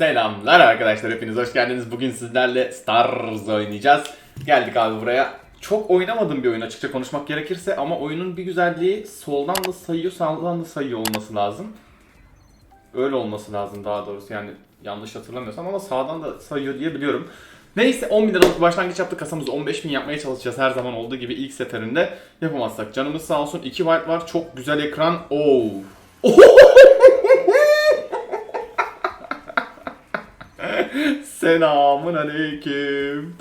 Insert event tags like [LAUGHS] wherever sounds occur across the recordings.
Selamlar arkadaşlar hepiniz hoş geldiniz. Bugün sizlerle Stars oynayacağız. Geldik abi buraya. Çok oynamadığım bir oyun açıkça konuşmak gerekirse ama oyunun bir güzelliği soldan da sayıyor sağdan da sayıyor olması lazım. Öyle olması lazım daha doğrusu yani yanlış hatırlamıyorsam ama sağdan da sayıyor diye biliyorum. Neyse 10 bin liralık başlangıç yaptık kasamızı 15 bin yapmaya çalışacağız her zaman olduğu gibi ilk seferinde yapamazsak. Canımız sağ olsun 2 byte var çok güzel ekran. Oo. [LAUGHS] [LAUGHS] Selamun aleyküm.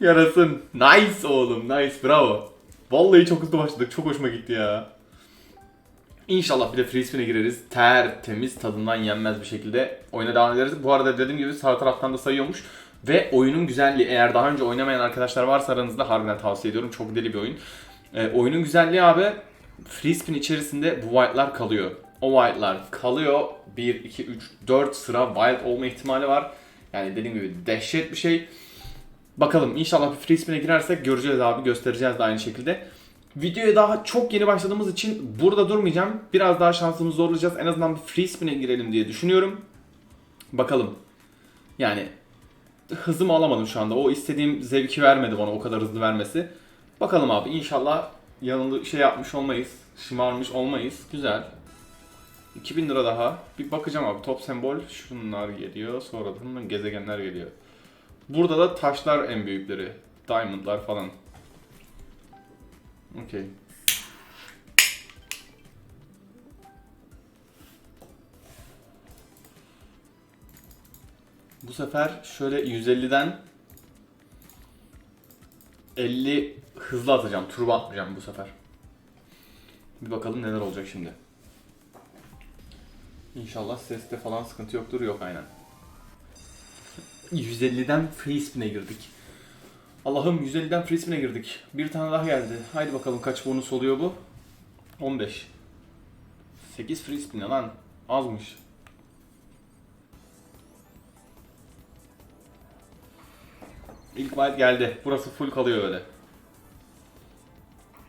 Yarasın. Nice oğlum. Nice. Bravo. Vallahi çok hızlı başladık. Çok hoşuma gitti ya. İnşallah bir de free spin'e gireriz. Tertemiz tadından yenmez bir şekilde oyuna devam ederiz. Bu arada dediğim gibi sağ taraftan da sayıyormuş. Ve oyunun güzelliği eğer daha önce oynamayan arkadaşlar varsa aranızda harbiden tavsiye ediyorum. Çok deli bir oyun. Ee, oyunun güzelliği abi free spin içerisinde bu white'lar kalıyor. O white'lar kalıyor. 1, 2, 3, 4 sıra wild olma ihtimali var. Yani dediğim gibi dehşet bir şey. Bakalım inşallah bir free spin'e girersek göreceğiz abi göstereceğiz de aynı şekilde. Videoya daha çok yeni başladığımız için burada durmayacağım. Biraz daha şansımızı zorlayacağız. En azından bir free spin'e girelim diye düşünüyorum. Bakalım. Yani hızımı alamadım şu anda. O istediğim zevki vermedi bana o kadar hızlı vermesi. Bakalım abi inşallah yanında şey yapmış olmayız. Şımarmış olmayız. Güzel. 2000 lira daha. Bir bakacağım abi. Top sembol şunlar geliyor. Sonra da gezegenler geliyor. Burada da taşlar en büyükleri. Diamondlar falan. Okey. Bu sefer şöyle 150'den 50 hızlı atacağım. Turbo atmayacağım bu sefer. Bir bakalım neler olacak şimdi. İnşallah seste falan sıkıntı yoktur. Yok aynen. 150'den free spin'e girdik. Allah'ım 150'den free spin'e girdik. Bir tane daha geldi. Haydi bakalım kaç bonus oluyor bu? 15. 8 free spin ne lan. Azmış. İlk wild geldi. Burası full kalıyor böyle.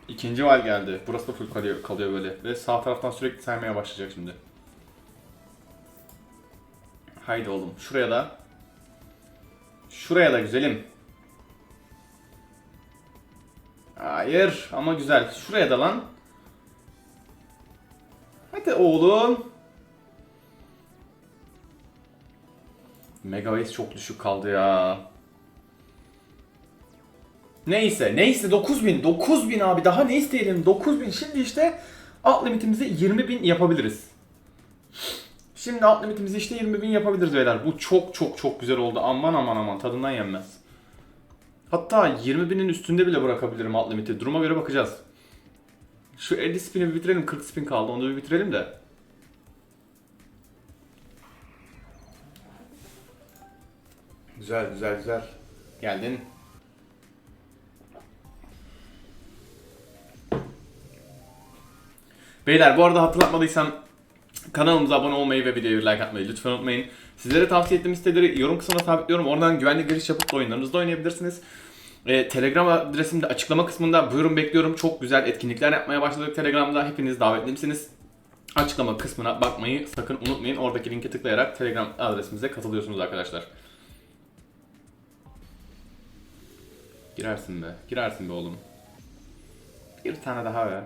İkinci wild geldi. Burası da full kalıyor, kalıyor böyle. Ve sağ taraftan sürekli saymaya başlayacak şimdi. Haydi oğlum. Şuraya da. Şuraya da güzelim. Hayır ama güzel. Şuraya da lan. Hadi oğlum. Megaways çok düşük kaldı ya. Neyse, neyse 9000, 9000 abi daha ne isteyelim 9000 şimdi işte alt limitimizi 20000 yapabiliriz. Şimdi alt limitimizi işte 20.000 yapabiliriz beyler. Bu çok çok çok güzel oldu. Aman aman aman tadından yenmez. Hatta 20.000'in üstünde bile bırakabilirim alt limiti. Duruma göre bakacağız. Şu 50 spin'i bir bitirelim. 40 spin kaldı. Onu da bir bitirelim de. Güzel güzel güzel. Geldin. Beyler bu arada hatırlatmadıysam kanalımıza abone olmayı ve videoyu like atmayı lütfen unutmayın. Sizlere tavsiye ettiğim siteleri yorum kısmına sabitliyorum. Oradan güvenli giriş yapıp da oyunlarınızda oynayabilirsiniz. Ee, Telegram adresim de açıklama kısmında. Buyurun bekliyorum. Çok güzel etkinlikler yapmaya başladık Telegram'da. Hepiniz davetlimsiniz. Açıklama kısmına bakmayı sakın unutmayın. Oradaki linke tıklayarak Telegram adresimize katılıyorsunuz arkadaşlar. Girersin be. Girersin be oğlum. Bir tane daha ver.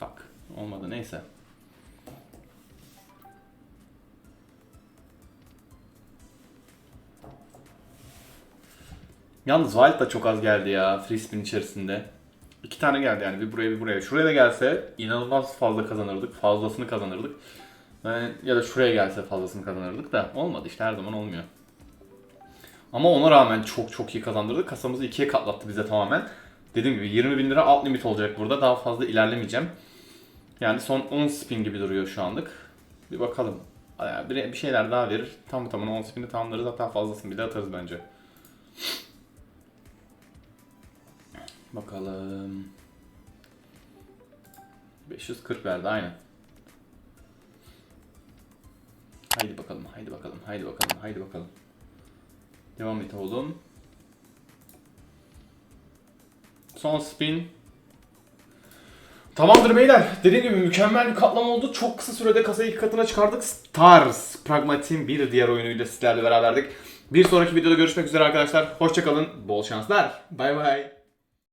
Fuck. Olmadı neyse. Yalnız Wild da çok az geldi ya free spin içerisinde. İki tane geldi yani bir buraya bir buraya. Şuraya da gelse inanılmaz fazla kazanırdık. Fazlasını kazanırdık. Yani ya da şuraya gelse fazlasını kazanırdık da olmadı işte her zaman olmuyor. Ama ona rağmen çok çok iyi kazandırdık. Kasamızı ikiye katlattı bize tamamen. Dediğim gibi 20 bin lira alt limit olacak burada. Daha fazla ilerlemeyeceğim. Yani son 10 spin gibi duruyor şu anlık. Bir bakalım. Bir şeyler daha verir. Tam tamına 10 spin'i tamamlarız. Hatta fazlasını bile atarız bence. Bakalım. 540 verdi aynen. Haydi bakalım, haydi bakalım, haydi bakalım, haydi bakalım. Devam et oğlum. Son spin. Tamamdır beyler. Dediğim gibi mükemmel bir katlama oldu. Çok kısa sürede kasayı iki katına çıkardık. Stars, Pragmatik'in bir diğer oyunuyla sizlerle beraberdik. Bir sonraki videoda görüşmek üzere arkadaşlar. Hoşçakalın. Bol şanslar. Bay bay.